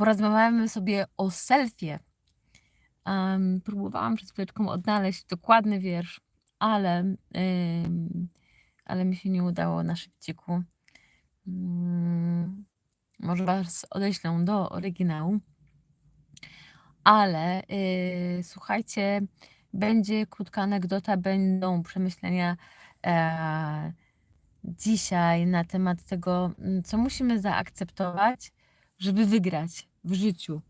porozmawiamy sobie o selfie. Em, próbowałam przed chwileczką odnaleźć dokładny wiersz, ale, em, ale mi się nie udało na szybciku. Mm, może Was odeślę do oryginału. Ale y, słuchajcie, będzie krótka anegdota, będą przemyślenia e, dzisiaj na temat tego, co musimy zaakceptować, żeby wygrać w życiu.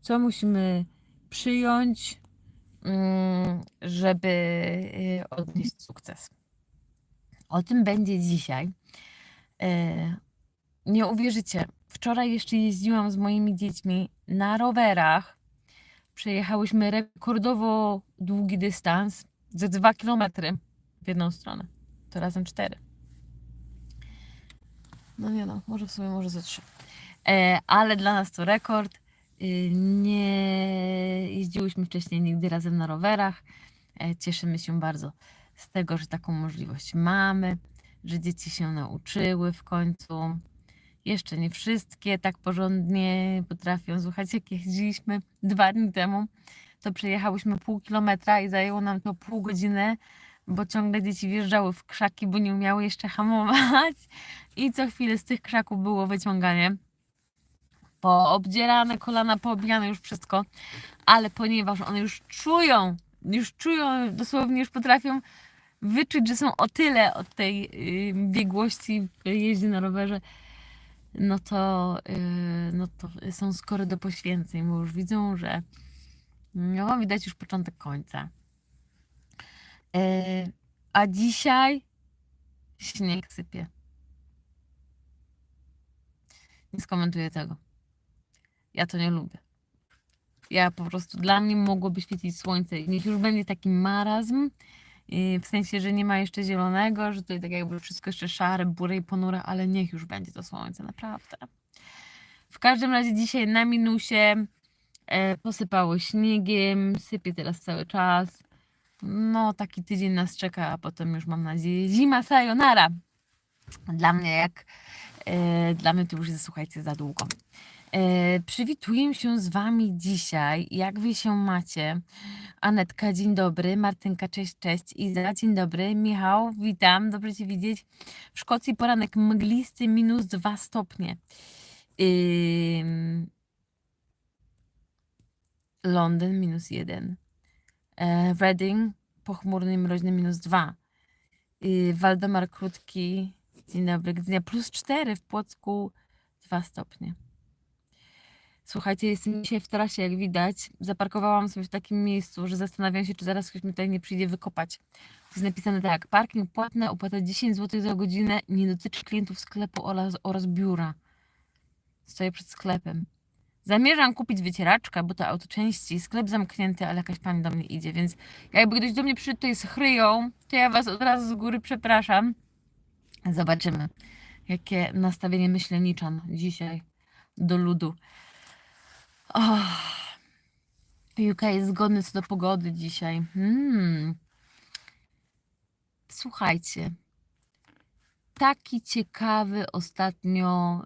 Co musimy przyjąć, mm, żeby y, odnieść sukces. O tym będzie dzisiaj. E, Nie uwierzycie, wczoraj jeszcze jeździłam z moimi dziećmi na rowerach. Przejechałyśmy rekordowo długi dystans, ze 2 km w jedną stronę. To razem 4. No nie no, może w sumie może ze 3. E, ale dla nas to rekord. Y, Nie jeździłyśmy wcześniej nigdy razem na rowerach. E, Cieszymy się bardzo z tego, że taką możliwość mamy, że dzieci się nauczyły w końcu. Jeszcze nie wszystkie tak porządnie potrafią. Słuchajcie, jak jeździliśmy dwa dni temu, to przejechałyśmy pół kilometra i zajęło nam to pół godziny, bo ciągle dzieci wjeżdżały w krzaki, bo nie umiały jeszcze hamować. I co chwilę z tych krzaków było wyciąganie. Poobdzierane kolana, poobijane już wszystko, ale ponieważ one już czują, już czują, dosłownie już potrafią wyczuć, że są o tyle od tej biegłości w jeździe na rowerze, no to, y, no to są skory do poświęceń, bo już widzą, że no, widać już początek końca. Y, a dzisiaj śnieg sypie. Nie skomentuję tego. Ja to nie lubię. Ja po prostu, dla mnie mogłoby świecić słońce. Niech już będzie taki marazm, i w sensie, że nie ma jeszcze zielonego, że tutaj tak jakby wszystko jeszcze szare, buре i ponure, ale niech już będzie to słońce, naprawdę. W każdym razie dzisiaj na minusie e, posypało śniegiem, sypie teraz cały czas. No, taki tydzień nas czeka, a potem już mam nadzieję zima sayonara. Dla mnie jak, e, dla mnie to już jest, słuchajcie, za długo. E, przywituję się z Wami dzisiaj. Jak Wy się macie? Anetka, dzień dobry. Martynka, cześć, cześć. Iza, dzień dobry. Michał, witam. Dobrze Cię widzieć. W Szkocji poranek mglisty, minus 2 stopnie. Londyn, minus 1. E, Reading, pochmurny mroźny, minus 2. Yy, Waldemar Krótki, dzień dobry. Gdynia, plus 4. W Płocku, 2 stopnie. Słuchajcie, jestem dzisiaj w trasie, jak widać. Zaparkowałam sobie w takim miejscu, że zastanawiam się, czy zaraz ktoś mi tutaj nie przyjdzie wykopać. Jest napisane tak, parking płatny, opłata 10 zł za godzinę, nie dotyczy klientów sklepu oraz, oraz biura. Stoję przed sklepem. Zamierzam kupić wycieraczkę, bo to autoczęści, sklep zamknięty, ale jakaś pani do mnie idzie, więc jakby ktoś do mnie przyszedł tutaj z chryją, to ja was od razu z góry przepraszam. Zobaczymy, jakie nastawienie myśleniczan dzisiaj do ludu. Oh. UK jest zgodny co do pogody dzisiaj. Hmm. Słuchajcie, taki ciekawy ostatnio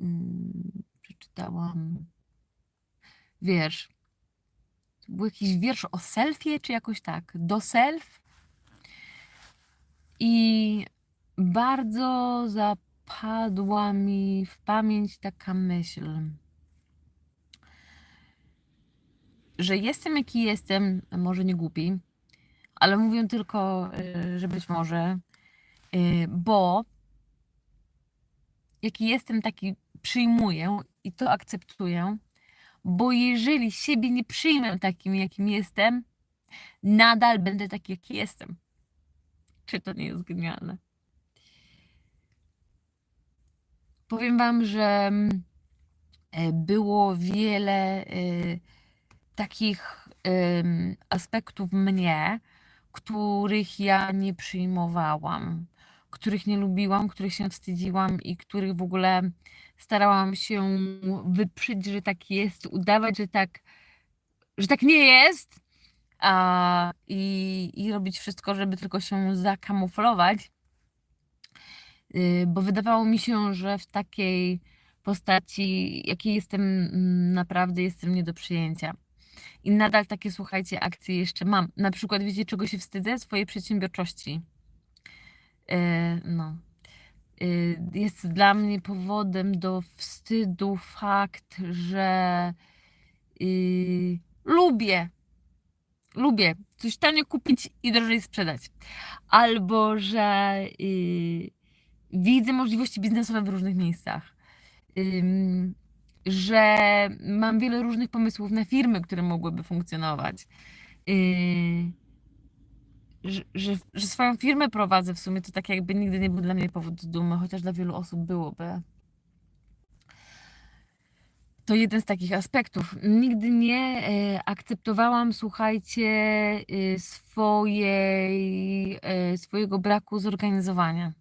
mm, przeczytałam wiersz. To był jakiś wiersz o selfie, czy jakoś tak? Do self. I bardzo zapadła mi w pamięć taka myśl. Że jestem jaki jestem, może nie głupi, ale mówię tylko, y, że być może, y, bo jaki jestem, taki przyjmuję i to akceptuję, bo jeżeli siebie nie przyjmę takim, jakim jestem, nadal będę taki, jaki jestem. Czy to nie jest genialne? Powiem Wam, że e, było wiele y, takich aspektów mnie, których ja nie przyjmowałam, których nie lubiłam, których się wstydziłam i których w ogóle starałam się wyprzeć, że tak jest, udawać, że tak, że tak nie jest a, i, i robić wszystko, żeby tylko się zakamuflować. Yy, bo wydawało mi się, że w takiej postaci, jakiej jestem mm, naprawdę, jestem nie do przyjęcia. I nadal takie, słuchajcie, akcje jeszcze mam. Na przykład, wiecie, czego się wstydzę? Swojej przedsiębiorczości. E, no. E, Jest dla mnie powodem do wstydu fakt, że y, lubię, lubię coś tanio kupić i drożej sprzedać. Albo, że y, widzę możliwości biznesowe w różnych miejscach. Że mam wiele różnych pomysłów na firmy, które mogłyby funkcjonować. Yy, że, że, że swoją firmę prowadzę w sumie, to tak jakby nigdy nie był dla mnie powód do dumy, chociaż dla wielu osób byłoby. To jeden z takich aspektów. Nigdy nie e, akceptowałam, słuchajcie, e, swojej, e, swojego braku zorganizowania.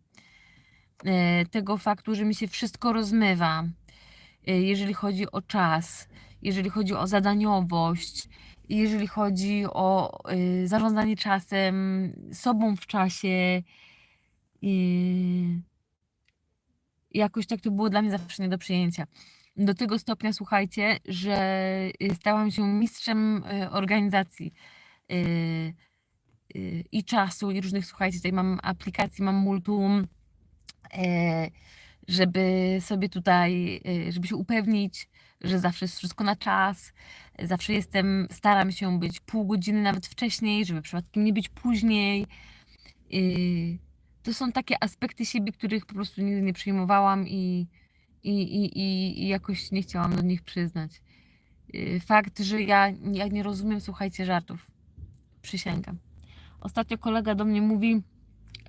E, tego faktu, że mi się wszystko rozmywa, jeżeli chodzi o czas, jeżeli chodzi o zadaniowość, jeżeli chodzi o e, zarządzanie czasem, sobą w czasie. I jakoś tak to było dla mnie zawsze nie do przyjęcia. Do tego stopnia, słuchajcie, że y, stałam się mistrzem y, organizacji y, y, i czasu, i różnych, słuchajcie, tutaj mam aplikacji, mam multum, e, żeby sobie tutaj, e, żeby się upewnić, że zawsze jest wszystko na czas, zawsze jestem, staram się być pół godziny nawet wcześniej, żeby przypadkiem nie być później. Y, To są takie aspekty siebie, których po prostu nigdy nie przyjmowałam i, i, i, i, jakoś nie chciałam do nich przyznać. Y, Fakt, że ja, ja nie rozumiem, słuchajcie, żartów. Przysięgam. Ostatnio kolega do mnie mówi,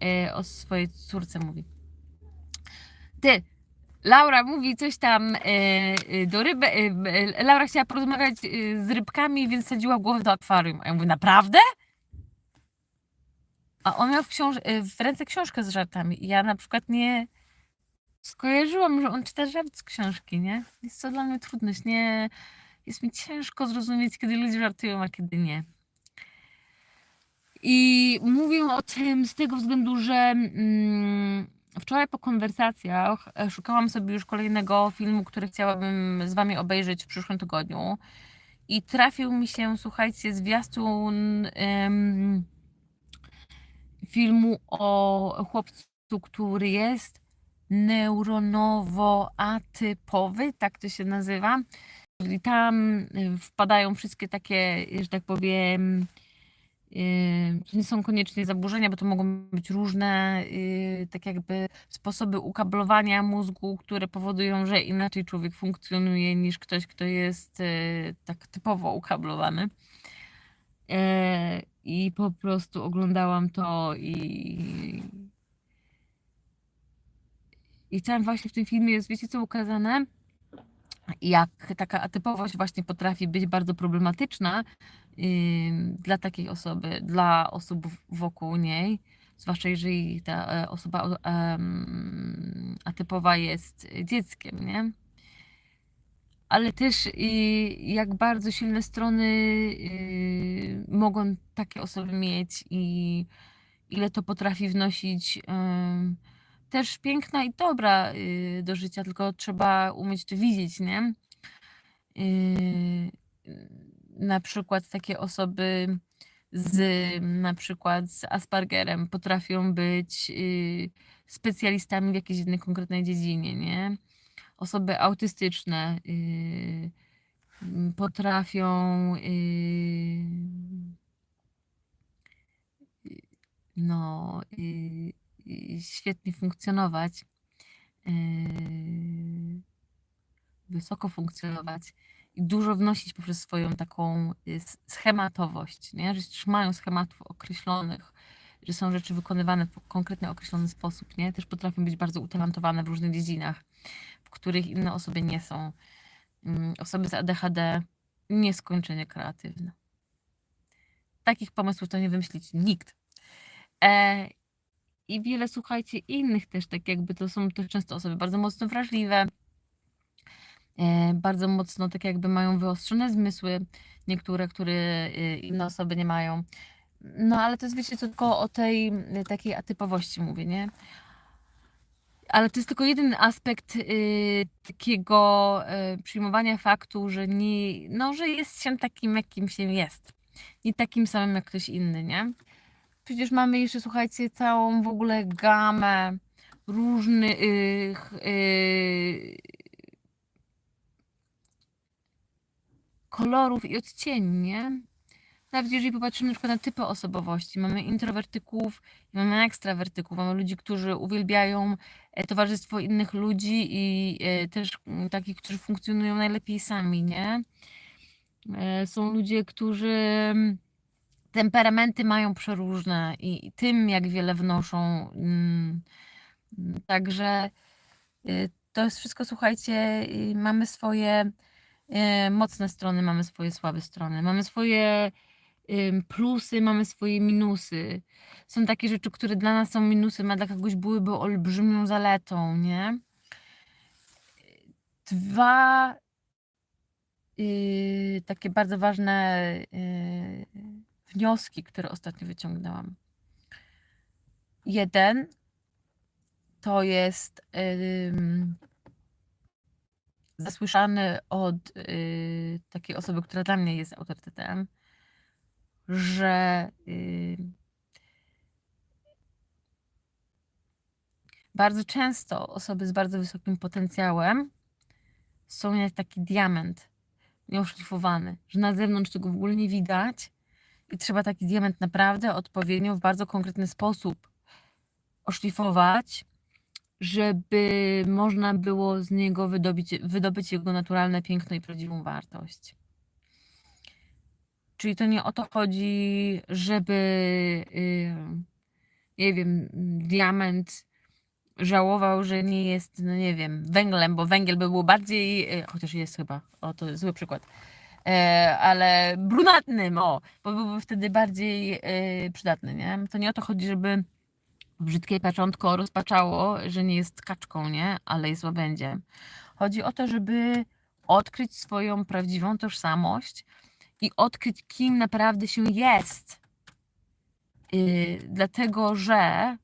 e, o swojej córce mówi. Ty, Laura mówi coś tam e, e, do ryby. E, Laura chciała porozmawiać z rybkami, więc sadziła głowę do akwarium. A ja mówię, naprawdę? A on miał w, książ- w ręce książkę z żartami. I ja na przykład nie skojarzyłam, że on czyta żart z książki, nie? Jest to dla mnie trudne. Nie, jest mi ciężko zrozumieć, kiedy ludzie żartują, a kiedy nie. I mówię o tym z tego względu, że mm, wczoraj po konwersacjach e, szukałam sobie już kolejnego filmu, który chciałabym z Wami obejrzeć w przyszłym tygodniu. I trafił mi się, słuchajcie, zwiastun em, filmu o chłopcu, który jest neuronowo-atypowy, tak to się nazywa. Czyli tam y, wpadają wszystkie takie, że tak powiem, to nie są koniecznie zaburzenia, bo to mogą być różne, y, tak jakby sposoby ukablowania mózgu, które powodują, że inaczej człowiek funkcjonuje niż ktoś, kto jest y, tak typowo ukablowany. I po prostu oglądałam to i. I tam właśnie w tym filmie jest, wiecie co ukazane? Jak taka atypowość właśnie potrafi być bardzo problematyczna dla takiej osoby, dla osób wokół niej, zwłaszcza jeżeli ta e, osoba atypowa jest dzieckiem, nie? ale też jak bardzo silne strony y, mogą takie osoby mieć i ile to potrafi wnosić też piękna i dobra y, do życia, tylko trzeba umieć to widzieć, nie? Y, Na przykład takie osoby z na przykład z Aspergerem potrafią być y, specjalistami w jakiejś jednej konkretnej dziedzinie, nie? Osoby autystyczne potrafią no, świetnie funkcjonować, y, wysoko funkcjonować i dużo wnosić poprzez swoją taką y, s- schematowość, nie? że trzymają schematów określonych, że są rzeczy wykonywane w konkretny, określony sposób. Nie? Też potrafią być bardzo utalentowane w różnych dziedzinach, w których inne osoby nie są. Mm, Osoby z ADHD nieskończenie kreatywne. Takich pomysłów to nie wymyślić nikt. E, I wiele, słuchajcie, innych też, tak jakby to są też często osoby bardzo mocno wrażliwe, e, bardzo mocno tak jakby mają wyostrzone zmysły, niektóre, które y, inne osoby nie mają. No ale to jest, wiecie, tylko o tej y, takiej atypowości mówię, nie? ale to jest tylko jeden aspekt y, takiego y, przyjmowania faktu, że nie, no, że jest się takim, jakim się jest. Nie takim samym jak ktoś inny, nie? Przecież mamy jeszcze, słuchajcie, całą w ogóle gamę różnych y, kolorów i odcieni, nie? Nawet jeżeli popatrzymy na na typy osobowości, mamy introwertyków, mamy ekstrawertyków, mamy ludzi, którzy uwielbiają e, towarzystwo innych ludzi i e, też takich, którzy funkcjonują najlepiej sami, nie? E, Są ludzie, którzy temperamenty mają przeróżne i tym, jak wiele wnoszą. mm, Także y, to jest wszystko, słuchajcie, y, mamy swoje y, mocne strony, mamy swoje słabe strony, mamy swoje plusy, mamy swoje minusy. Są takie rzeczy, które dla nas są minusem, a dla kogoś byłyby olbrzymią zaletą, nie? Dwa y, takie bardzo ważne y, wnioski, które ostatnio wyciągnęłam. Jeden to jest zasłyszany od y, takiej osoby, która dla mnie jest autorytetem, że y, bardzo często osoby z bardzo wysokim potencjałem są jak taki diament nieoszlifowany, że na zewnątrz tego w ogóle nie widać i trzeba taki diament naprawdę odpowiednio w bardzo konkretny sposób oszlifować, żeby można było z niego wydobyć, wydobyć jego naturalne piękno i prawdziwą wartość. Czyli to nie o to chodzi, żeby, yy, nie wiem, diament żałował, że nie jest, no nie wiem, węglem, bo węgiel by był bardziej, yy, chociaż jest chyba, o to jest zły przykład, ale brunatnym, o, bo byłby wtedy bardziej yy, przydatny, nie? To nie o to chodzi, żeby brzydkie paczątko rozpaczało, że nie jest kaczką, nie? Ale jest łabędziem. Chodzi o to, żeby odkryć swoją prawdziwą tożsamość i odkryć, kim naprawdę się jest. Yy, dlatego, że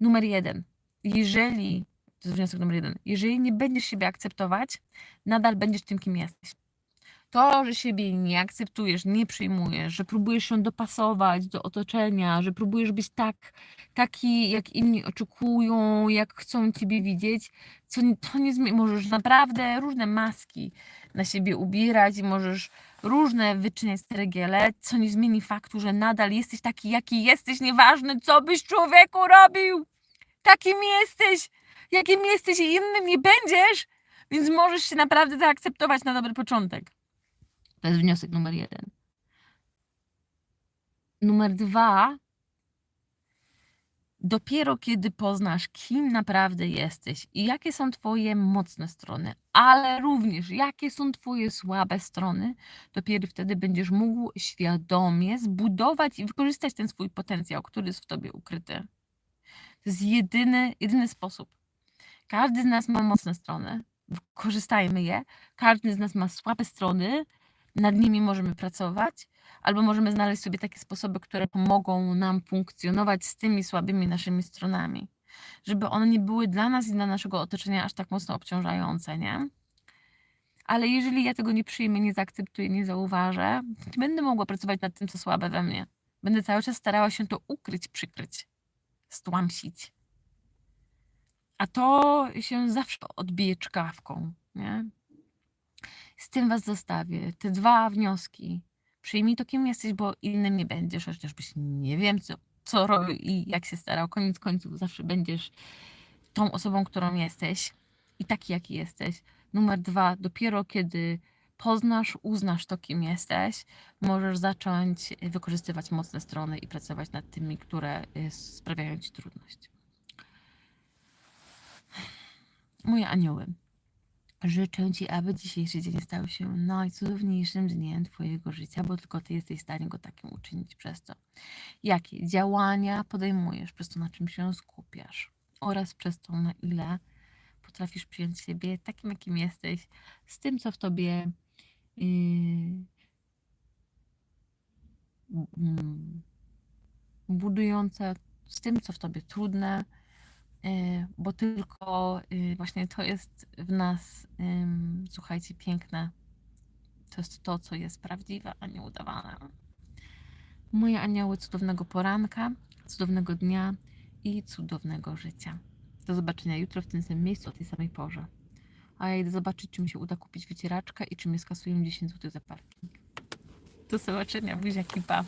numer jeden, jeżeli, to jest wniosek numer jeden, jeżeli nie będziesz siebie akceptować, nadal będziesz tym, kim jesteś. To, że siebie nie akceptujesz, nie przyjmujesz, że próbujesz się dopasować do otoczenia, że próbujesz być tak, taki, jak inni oczekują, jak chcą ciebie widzieć, co to nie zmieni. Możesz naprawdę różne maski na siebie ubierać i możesz różne wyczyniać steregiele, co nie zmieni faktu, że nadal jesteś taki, jaki jesteś, nieważne co byś człowieku robił. Takim jesteś, jakim jesteś i innym nie będziesz, więc możesz się naprawdę zaakceptować na dobry początek. To jest wniosek numer jeden. Numer dwa. Dopiero kiedy poznasz, kim naprawdę jesteś i jakie są Twoje mocne strony, ale również jakie są Twoje słabe strony, dopiero wtedy będziesz mógł świadomie zbudować i wykorzystać ten swój potencjał, który jest w Tobie ukryty. To jest jedyny, jedyny sposób. Każdy z nas ma mocne strony, korzystajmy je. Każdy z nas ma słabe strony, nad nimi możemy pracować, albo możemy znaleźć sobie takie sposoby, które pomogą nam funkcjonować z tymi słabymi naszymi stronami, żeby one nie były dla nas i dla naszego otoczenia aż tak mocno obciążające, nie? Ale jeżeli ja tego nie przyjmę, nie zaakceptuję, nie zauważę, nie będę mogła pracować nad tym, co słabe we mnie. Będę cały czas starała się to ukryć, przykryć, stłamsić. A to się zawsze odbije czkawką, nie? Z tym was zostawię. Te dwa wnioski. Przyjmij to, kim jesteś, bo innym nie będziesz, chociażbyś nie wiem, co, co robił i jak się starał. Koniec końców zawsze będziesz tą osobą, którą jesteś i taki, jaki jesteś. Numer dwa, dopiero kiedy poznasz, uznasz to, kim jesteś, możesz zacząć wykorzystywać mocne strony i pracować nad tymi, które y, sprawiają ci trudność. Moje anioły. Życzę Ci, aby dzisiejszy dzień stał się najcudowniejszym dniem Twojego życia, bo tylko Ty jesteś w stanie go takim uczynić przez to. Jakie działania podejmujesz, przez to na czym się skupiasz oraz przez to, na ile potrafisz przyjąć siebie takim, jakim jesteś, z tym, co w Tobie yy, mm, budujące, z tym, co w Tobie trudne, bo tylko y, właśnie to jest w nas, słuchajcie, piękne. To jest to, co jest prawdziwe, a nie udawane. Moje anioły cudownego poranka, cudownego dnia i cudownego życia. Do zobaczenia jutro w tym samym miejscu o tej samej porze. A ja idę zobaczyć, czy mi się uda kupić wycieraczkę i czy mnie skasują 10 zł za parking. Do zobaczenia, buziaki, pa.